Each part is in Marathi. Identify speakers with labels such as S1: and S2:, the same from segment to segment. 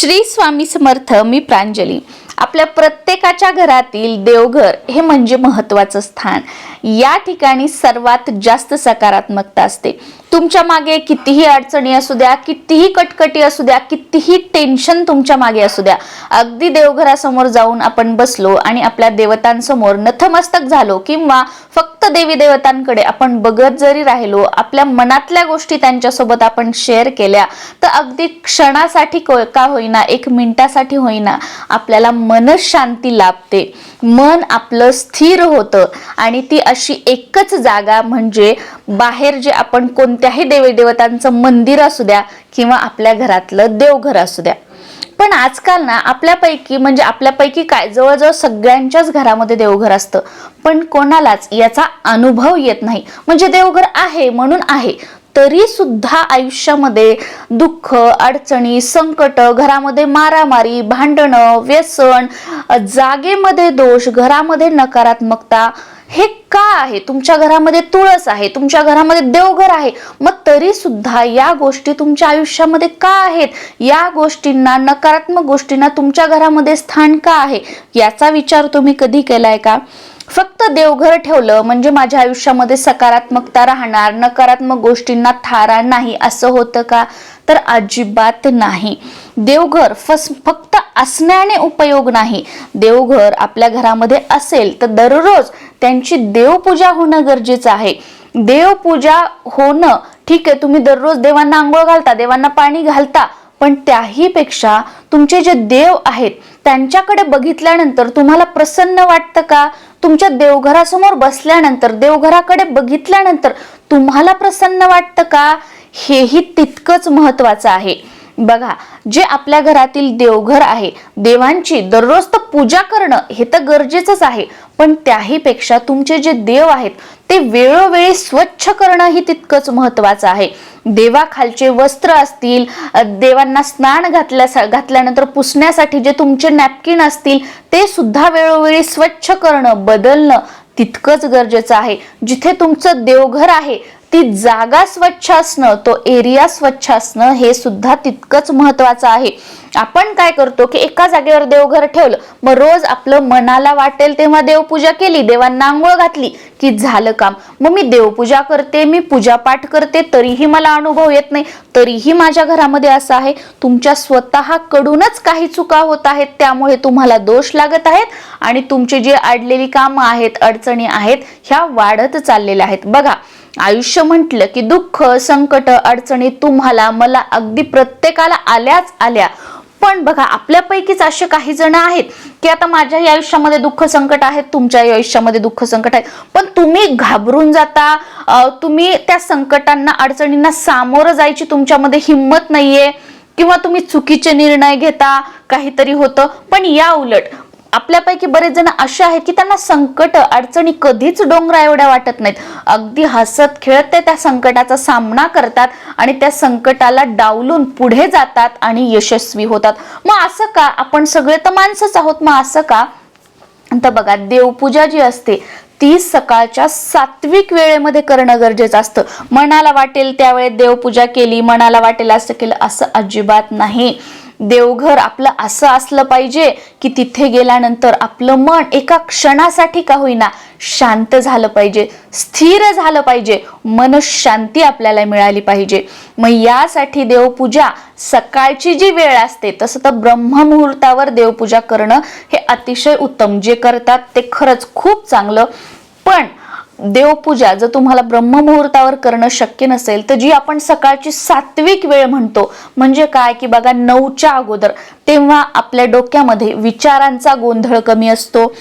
S1: श्री स्वामी समर्थ मी प्रांजली. आपल्या प्रत्येकाच्या घरातील देवघर हे म्हणजे महत्त्वाचं स्थान. या ठिकाणी सर्वात जास्त सकारात्मकता असते. तुमच्या मागे कितीही अडचणी असू द्या कितीही कटकटी असू द्या कितीही टेन्शन तुमच्या मागे असू द्या अगदी देवघरासमोर जाऊन आपण बसलो आणि आपल्या देवतांसमोर नथमस्तक झालो किंवा फक्त देवी देवतांकडे आपण बघत जरी राहिलो आपल्या मनातल्या गोष्टी त्यांच्यासोबत आपण शेअर केल्या तर अगदी क्षणासाठी का होईना एक मिनिटासाठी होईना आपल्याला मनशांती लाभते. मन आपलं स्थिर होतं आणि ती अशी एकच जागा म्हणजे बाहेर जे आपण कोणत्याही देवी देवतांचं मंदिर असू द्या किंवा आपल्या घरातलं देवघर असू द्या. पण आजकाल ना आपल्यापैकी म्हणजे आपल्यापैकी काय जवळजवळ सगळ्यांच्याच घरामध्ये देवघर असतं. पण कोणालाच याचा अनुभव येत नाही. म्हणजे देवघर आहे म्हणून आहे. तरी सुद्धा आयुष्यामध्ये दुःख अडचणी संकट घरामध्ये मारामारी भांडणं व्यसन जागेमध्ये दोष घरामध्ये नकारात्मकता हे का आहे? तुमच्या घरामध्ये तुळस आहे तुमच्या घरामध्ये देवघर आहे. मग तरी सुद्धा या गोष्टी तुमच्या आयुष्यामध्ये का आहेत? या गोष्टींना नकारात्मक गोष्टींना तुमच्या घरामध्ये स्थान का आहे? याचा विचार तुम्ही कधी केलाय का? फक्त देवघर ठेवलं म्हणजे माझ्या आयुष्यामध्ये सकारात्मकता राहणार नकारात्मक गोष्टींना थारा नाही असं होतं का? तर अजिबात नाही. देवघर फस फक्त असण्याने उपयोग नाही. देवघर आपल्या घरामध्ये असेल तर दररोज त्यांची देवपूजा होणं गरजेचं आहे. देवपूजा होणं ठीक आहे तुम्ही दररोज देवांना आंघोळ घालता देवांना पाणी घालता पण त्याही पेक्षा तुमचे जे देव आहेत त्यांच्याकडे बघितल्यानंतर तुम्हाला प्रसन्न वाटतं का? तुमच्या देवघरासमोर बसल्यानंतर देवघराकडे बघितल्यानंतर तुम्हाला प्रसन्न वाटतं का? हेही तितकंच महत्वाचं आहे. बघा जे आपल्या घरातील देवघर आहे देवांची दररोज तर पूजा करणं हे तर गरजेचंच आहे. पण त्याही पेक्षा तुमचे जे देव आहेत ते वेळोवेळी स्वच्छ करणं ही तितकंच महत्वाचं आहे. देवाखालचे वस्त्र असतील देवांना स्नान घातल्या घातल्यानंतर पुसण्यासाठी जे तुमचे नॅपकिन असतील ते सुद्धा वेळोवेळी स्वच्छ करणं बदलणं तितकंच गरजेचं आहे. जिथे तुमचं देवघर आहे ती जागा स्वच्छ असणं तो एरिया स्वच्छ असणं हे सुद्धा तितकंच महत्वाचं आहे. आपण काय करतो की एका जागेवर देवघर ठेवलं मग रोज आपलं मनाला वाटेल तेव्हा देवपूजा केली देवांना आंघोळ घातली की झालं काम. मग मी देवपूजा करते मी पूजापाठ करते तरीही मला अनुभव येत नाही. तरीही माझ्या घरामध्ये असं आहे तुमच्या स्वतःकडूनच काही चुका होत आहेत त्यामुळे तुम्हाला दोष लागत आहेत आणि तुमची जी अडलेली कामं आहेत अडचणी आहेत ह्या वाढत चाललेल्या आहेत. बघा आयुष्य म्हटलं की दुःख संकट अडचणी तुम्हाला मला अगदी प्रत्येकाला आल्याच आल्या. पण बघा आपल्यापैकीच असे काही जण आहेत की आता माझ्याही आयुष्यामध्ये दुःख संकट आहेत तुमच्याही आयुष्यामध्ये दुःख संकट आहेत. पण तुम्ही घाबरून जाता तुम्ही त्या संकटांना अडचणींना सामोरं जायची तुमच्यामध्ये हिंमत नाहीये किंवा तुम्ही चुकीचे निर्णय घेता काहीतरी होतं. पण या उलट आपल्यापैकी बरेच जण असे आहेत की त्यांना संकट अडचणी कधीच डोंगरा एवढ्या वाटत नाहीत. अगदी हसत खेळत ते त्या संकटाचा सामना करतात आणि त्या संकटाला डावलून पुढे जातात आणि यशस्वी होतात. मग असं का? आपण सगळे तर माणसंच आहोत. मग असं का? तर बघा देवपूजा जी असते ती सकाळच्या सात्विक वेळेमध्ये करणं गरजेचं असतं. मनाला वाटेल त्यावेळेत देवपूजा केली मनाला वाटेल असं केलं असं अजिबात नाही. देवघर आपलं असं असलं पाहिजे की तिथे गेल्यानंतर आपलं मन एका क्षणासाठी का होईना शांत झालं पाहिजे स्थिर झालं पाहिजे मनशांती आपल्याला मिळाली पाहिजे. मग यासाठी देवपूजा सकाळची जी वेळ असते तसं तर ब्रह्ममुहूर्तावर देवपूजा करणं हे अतिशय उत्तम. जे करतात ते खरंच खूप चांगलं. पण देवपूजा जर तुम्हाला ब्रह्ममुहूर्तावर करणं शक्य नसेल तर जी आपण सकाळची सात्विक वेळ म्हणतो म्हणजे काय? की बघा नऊच्या अगोदर. तेव्हा आपल्या डोक्यामध्ये विचारांचा गोंधळ कमी असतो.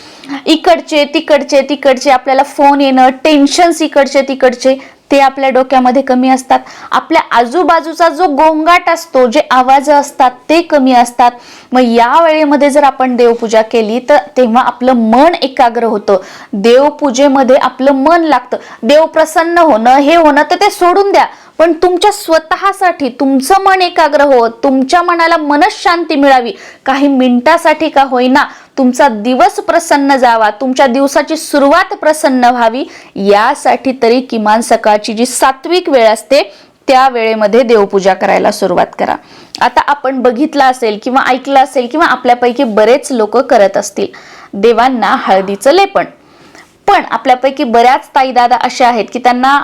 S1: इकडचे तिकडचे तिकडचे आपल्याला फोन येणं टेन्शन्स इकडचे तिकडचे. ते आपल्या डोक्यामध्ये कमी असतात. आपल्या आजूबाजूचा जो गोंगाट असतो जे आवाज असतात ते कमी असतात. मग या वेळेमध्ये जर आपण देवपूजा केली तर तेव्हा आपलं मन एकाग्र होतं. देवपूजेमध्ये आपलं मन लागतं. देव प्रसन्न होणं हे होणं तर ते सोडून द्या. पण तुमच्या स्वतःसाठी तुमचं मन एकाग्र हो तुमच्या मनाला मनशांती मिळावी. काही मिनिटासाठी का होईना तुमचा दिवस प्रसन्न जावा तुमच्या दिवसाची सुरुवात प्रसन्न व्हावी. यासाठी तरी किमान सकाळची जी सात्विक वेळ असते त्या वेळेमध्ये देवपूजा करायला सुरुवात करा. आता आपण बघितलं असेल किंवा ऐकलं असेल किंवा आपल्यापैकी बरेच लोक करत असतील. देवांना हळदीचं लेपण. पण आपल्यापैकी बऱ्याच ताईदादा अशा आहेत की त्यांना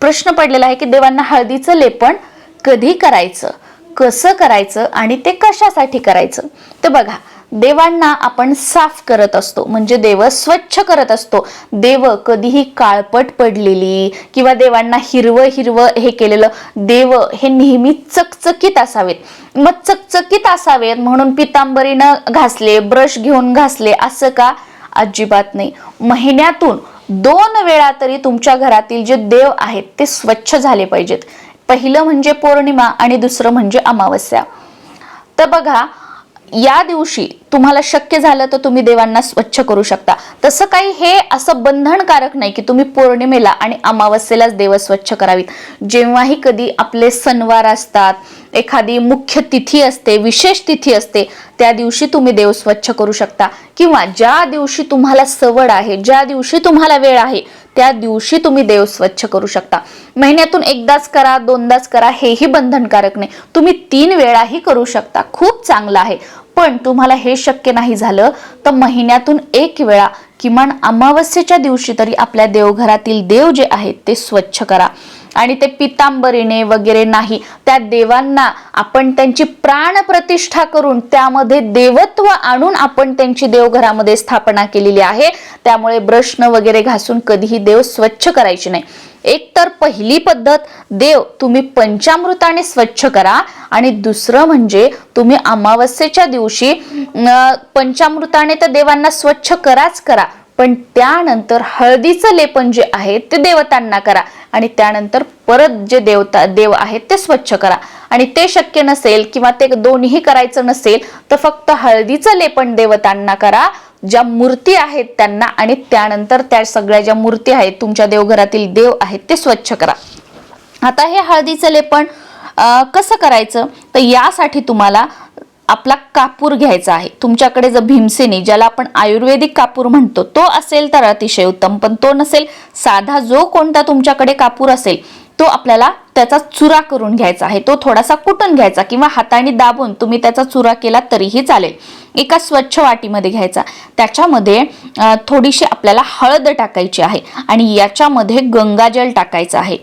S1: प्रश्न पडलेला आहे की देवांना हळदीचं लेपन कधी करायचं कसं करायचं आणि ते कशासाठी करायचं? तर बघा देवांना आपण साफ करत असतो म्हणजे देव स्वच्छ करत असतो. देव कधीही काळपट पडलेली किंवा देवांना हिरवं हिरवं हे केलेलं देव हे नेहमी चकचकीत असावेत. मग चकचकीत असावेत म्हणून पितांबरीनं घासले ब्रश घेऊन घासले असं का? अजिबात नाही. महिन्यातून दोन वेळा तरी तुमच्या घरातील जे देव आहेत ते स्वच्छ झाले पाहिजेत. पहिलं म्हणजे पौर्णिमा आणि दुसरं म्हणजे अमावस्या. तर बघा या दिवशी तुम्हाला शक्य झालं तर तुम्ही देवांना स्वच्छ करू शकता. तसं काही हे असं बंधनकारक नाही की तुम्ही पौर्णिमेला आणि अमावस्येलाच देव स्वच्छ करावीत. जेव्हाही कधी आपले सणवार असतात एखादी मुख्य तिथी असते विशेष तिथी असते त्या दिवशी तुम्ही देव स्वच्छ करू शकता. किंवा ज्या दिवशी तुम्हाला सवड आहे ज्या दिवशी तुम्हाला वेळ आहे त्या दिवशी तुम्ही देव स्वच्छ करू शकता. महिन्यातून एकदाच करा दोनदाच करा हेही बंधनकारक नाही. तुम्ही तीन वेळाही करू शकता. खूप चांगलं आहे. पण तुम्हाला हे शक्य नाही झालं तर महिन्यातून एक वेळा किमान अमावस्येच्या दिवशी तरी आपल्या देवघरातील देव जे आहेत ते स्वच्छ करा. आणि ते पितांबरीने वगैरे नाही. त्या देवांना आपण त्यांची प्राण प्रतिष्ठा करून त्यामध्ये देवत्व आणून आपण त्यांची देवघरामध्ये स्थापना केलेली आहे. त्यामुळे ब्रश्न वगैरे घासून कधीही देव स्वच्छ करायचे नाही. एक तर पहिली पद्धत देव तुम्ही पंचामृताने स्वच्छ करा. आणि दुसरं म्हणजे तुम्ही अमावस्येच्या दिवशी पंचामृताने तर देवांना स्वच्छ कराच करा. पण त्यानंतर हळदीचं लेपन जे आहे ते देवतांना करा आणि त्यानंतर परत जे देवता देव आहेत ते स्वच्छ करा. आणि ते शक्य नसेल किंवा ते दोन्ही करायचं नसेल तर फक्त हळदीचं लेपन देवतांना करा. ज्या मूर्ती आहेत त्यांना आणि त्यानंतर त्या सगळ्या ज्या मूर्ती आहेत तुमच्या देवघरातील देव आहेत ते स्वच्छ करा. आता हे हळदीचं लेपन कसं करायचं? तर यासाठी तुम्हाला आपला कापूर घ्यायचा आहे. तुमच्याकडे जर भीमसेनी ज्याला आपण आयुर्वेदिक कापूर म्हणतो तो असेल तर अतिशय उत्तम पण तो नसेल साधा जो कोणता तुमच्याकडे कापूर असेल तो आपल्याला त्याचा चुरा करून घ्यायचा आहे. तो थोडासा कुटून घ्यायचा किंवा हाताने दाबून तुम्ही त्याचा चुरा केला तरीही चालेल. एका स्वच्छ वाटीमध्ये घ्यायचा. त्याच्यामध्ये थोडीशी आपल्याला हळद टाकायची आहे आणि याच्यामध्ये गंगाजल टाकायचं आहे.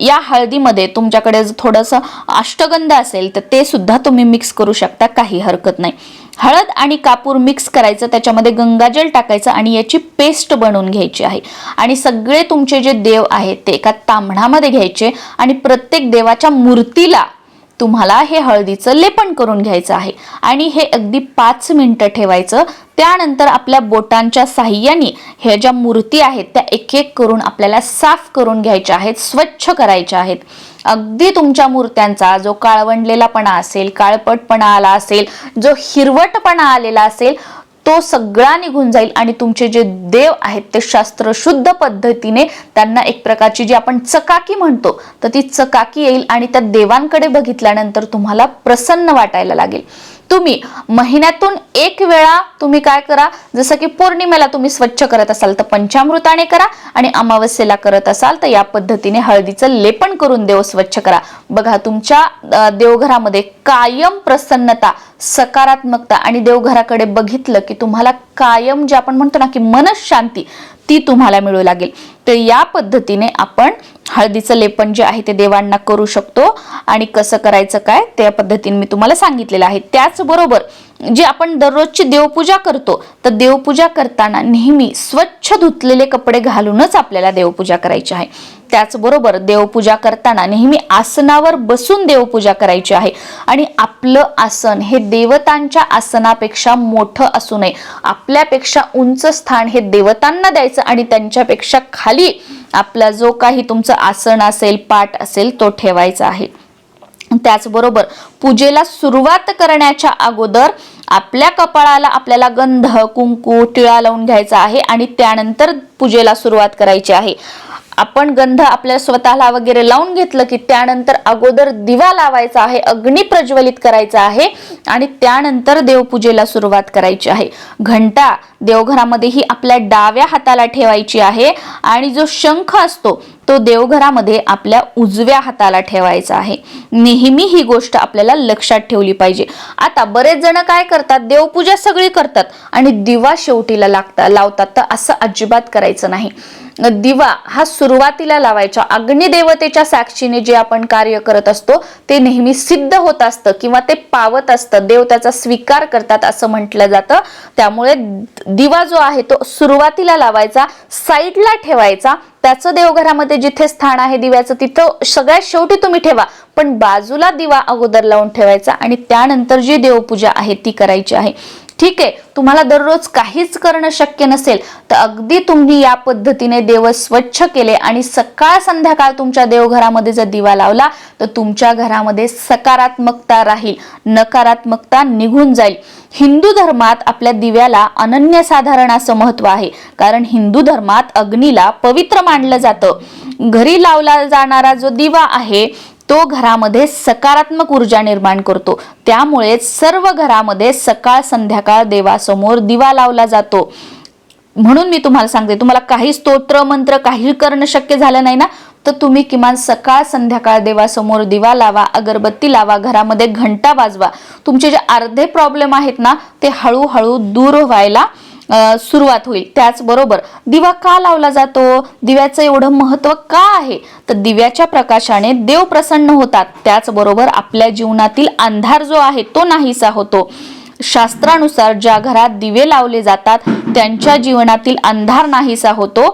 S1: या हळदीमध्ये तुमच्याकडे थोडंसं अष्टगंध असेल तर ते सुद्धा तुम्ही मिक्स करू शकता काही हरकत नाही. हळद आणि कापूर मिक्स करायचं त्याच्यामध्ये गंगाजल टाकायचं आणि याची पेस्ट बनवून घ्यायची आहे. आणि सगळे तुमचे जे देव आहेत ते एका तांबणामध्ये घ्यायचे आणि प्रत्येक देवाच्या मूर्तीला तुम्हाला हे हळदीचं लेपन करून घ्यायचं आहे. आणि हे अगदी पाच मिनटं ठेवायचं. त्यानंतर आपल्या बोटांच्या साह्याने हे ज्या मूर्ती आहेत त्या एक एक करून आपल्याला साफ करून घ्यायच्या आहेत स्वच्छ करायच्या आहेत. अगदी तुमच्या मूर्त्यांचा जो काळवंडलेलापणा असेल काळपटपणा आला असेल जो हिरवटपणा आलेला असेल तो सगळा निघून जाईल आणि तुमचे जे देव आहेत ते शास्त्रशुद्ध पद्धतीने त्यांना एक प्रकारची जी आपण चकाकी म्हणतो तर ती चकाकी येईल आणि त्या देवांकडे बघितल्यानंतर तुम्हाला प्रसन्न वाटायला लागेल. तुम्ही महिन्यातून एक वेळा तुम्ही काय करा जसं की पौर्णिमेला तुम्ही स्वच्छ करत असाल तर पंचामृताने करा आणि अमावस्येला करत असाल तर या पद्धतीने हळदीचं लेपन करून देव स्वच्छ करा. बघा तुमच्या देवघरामध्ये कायम प्रसन्नता सकारात्मकता आणि देवघराकडे बघितलं की तुम्हाला कायम जे आपण म्हणतो ना की मनशांती ती तुम्हाला मिळू लागेल. तर या पद्धतीने आपण हळदीचं लेपन जे आहे ते देवांना करू शकतो. आणि कसं करायचं काय? त्या पद्धतीने मी तुम्हाला सांगितलेलं आहे. त्याचबरोबर जे आपण दररोजची देवपूजा करतो तर देवपूजा करताना नेहमी स्वच्छ धुतलेले कपडे घालूनच आपल्याला देवपूजा करायची आहे. त्याचबरोबर देवपूजा करताना नेहमी आसनावर बसून देवपूजा करायची आहे. आणि आपलं आसन हे देवतांच्या आसनापेक्षा मोठं असू नये. आपल्यापेक्षा उंच स्थान हे देवतांना द्यायचं आणि त्यांच्यापेक्षा खाली आपला जो काही तुमचं आसन असेल पाठ असेल तो ठेवायचा आहे. त्याचबरोबर पूजेला सुरुवात करण्याच्या अगोदर आपल्या कपाळाला आपल्याला गंध कुंकू टिळा लावून घ्यायचा आहे आणि त्यानंतर पूजेला सुरुवात करायची आहे. आपण गंध आपल्या स्वतःला वगैरे लावून घेतलं की त्यानंतर अगोदर दिवा लावायचा आहे अग्नी प्रज्वलित करायचा आहे आणि त्यानंतर देवपूजेला सुरुवात करायची आहे. घंटा देवघरामध्ये ही आपल्या डाव्या हाताला ठेवायची आहे आणि जो शंख असतो तो देवघरामध्ये आपल्या उजव्या हाताला ठेवायचा आहे. नेहमी ही गोष्ट आपल्याला लक्षात ठेवली पाहिजे. आता बरेच जण काय करतात? देवपूजा सगळी करतात आणि दिवा शेवटीला लागतात लावतात. तर असं अजिबात करायचं नाही. दिवा हा सुरुवातीला लावायचा. अग्निदेवतेच्या साक्षीने जे आपण कार्य करत असतो ते नेहमी सिद्ध होत असतं किंवा ते पावत असतं. देव त्याचा स्वीकार करतात असं म्हटलं जातं. त्यामुळे दिवा जो आहे तो सुरुवातीला लावायचा साईडला ठेवायचा त्याचं देवघरामध्ये जिथे स्थान आहे दिव्याचं तिथं सगळ्यात शेवटी तुम्ही ठेवा. पण बाजूला दिवा अगोदर लावून ठेवायचा आणि त्यानंतर जी देवपूजा आहे ती करायची आहे. ठीक आहे तुम्हाला दररोज काहीच करणं शक्य नसेल तर अगदी तुम्ही या पद्धतीने देव स्वच्छ केले आणि सकाळ संध्याकाळ तुमच्या देवघरामध्ये जर दिवा लावला तर तुमच्या घरामध्ये सकारात्मकता राहील नकारात्मकता निघून जाईल. हिंदू धर्मात आपल्या दिव्याला अनन्यसाधारण असं महत्त्व आहे कारण हिंदू धर्मात अग्नीला पवित्र मानलं जातं. घरी लावला जाणारा जो दिवा आहे तो घरामध्ये सकारात्मक ऊर्जा निर्माण करतो. त्यामुळे सर्व घरामध्ये सकाळ संध्याकाळ देवासमोर दिवा लावला जातो. म्हणून मी तुम्हाला सांगते तुम्हाला काही स्तोत्र मंत्र काही करणं शक्य झालं नाही ना तर तुम्ही किमान सकाळ संध्याकाळ देवासमोर दिवा लावा अगरबत्ती लावा घरामध्ये घंटा वाजवा. तुमचे जे अर्धे प्रॉब्लेम आहेत ना ते हळूहळू दूर व्हायला सुरुवात होईल. त्याचबरोबर दिवा का लावला जातो? दिव्याचं एवढं महत्त्व का आहे? तर दिव्याच्या प्रकाशाने देव प्रसन्न होतात. त्याचबरोबर आपल्या जीवनातील अंधार जो आहे तो नाहीसा होतो. शास्त्रानुसार ज्या घरात दिवे लावले जातात त्यांच्या जीवनातील अंधार नाहीसा होतो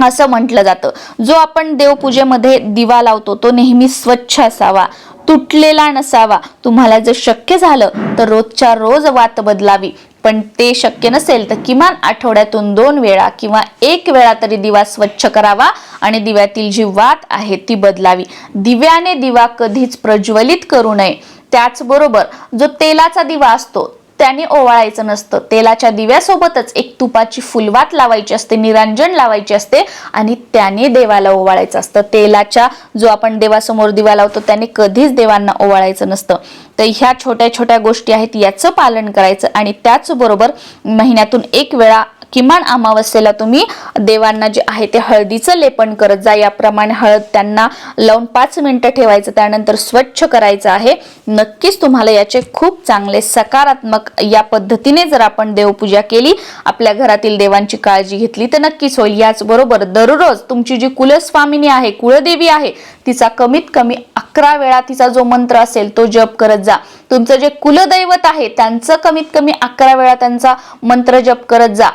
S1: असं म्हटलं जातं. जो आपण देवपूजेमध्ये दिवा लावतो तो नेहमी स्वच्छ असावा तुटलेला नसावा. तुम्हाला जर शक्य झालं तर रोजच्या रोज वात बदलावी. पण ते शक्य नसेल तर किमान आठवड्यातून दोन वेळा किंवा एक वेळा तरी दिवा स्वच्छ करावा आणि दिव्यातील जी वात आहे ती बदलावी. दिव्याने दिवा कधीच प्रज्वलित करू नये. त्याचबरोबर जो तेलाचा दिवा असतो त्याने ओवाळायचं नसतं. तेलाच्या दिव्यासोबतच एक तुपाची फुलवात लावायची असते निरांजन लावायची असते आणि त्याने देवाला ओवाळायचं असतं. तेलाच्या जो आपण देवासमोर दिवा लावतो त्याने कधीच देवांना ओवाळायचं नसतं. तर ह्या छोट्या छोट्या गोष्टी आहेत याचं पालन करायचं आणि त्याचबरोबर महिन्यातून एक वेळा किमान अमावस्येला तुम्ही देवांना जे आहे ते हळदीचं लेपन करत जा. याप्रमाणे हळद त्यांना लावून पाच मिनिटं ठेवायचं त्यानंतर स्वच्छ करायचं आहे. नक्कीच तुम्हाला याचे खूप चांगले सकारात्मक या पद्धतीने जर आपण देवपूजा केली आपल्या घरातील देवांची काळजी घेतली तर नक्कीच होईल. याचबरोबर दररोज तुमची जी कुलस्वामिनी आहे कुळदेवी आहे तिचा कमीत कमी अकरा वेळा तिचा जो मंत्र असेल तो जप करत जा. तुमचं जे कुलदैवत आहे त्यांचं कमीत कमी अकरा वेळा त्यांचा मंत्र जप करत जा.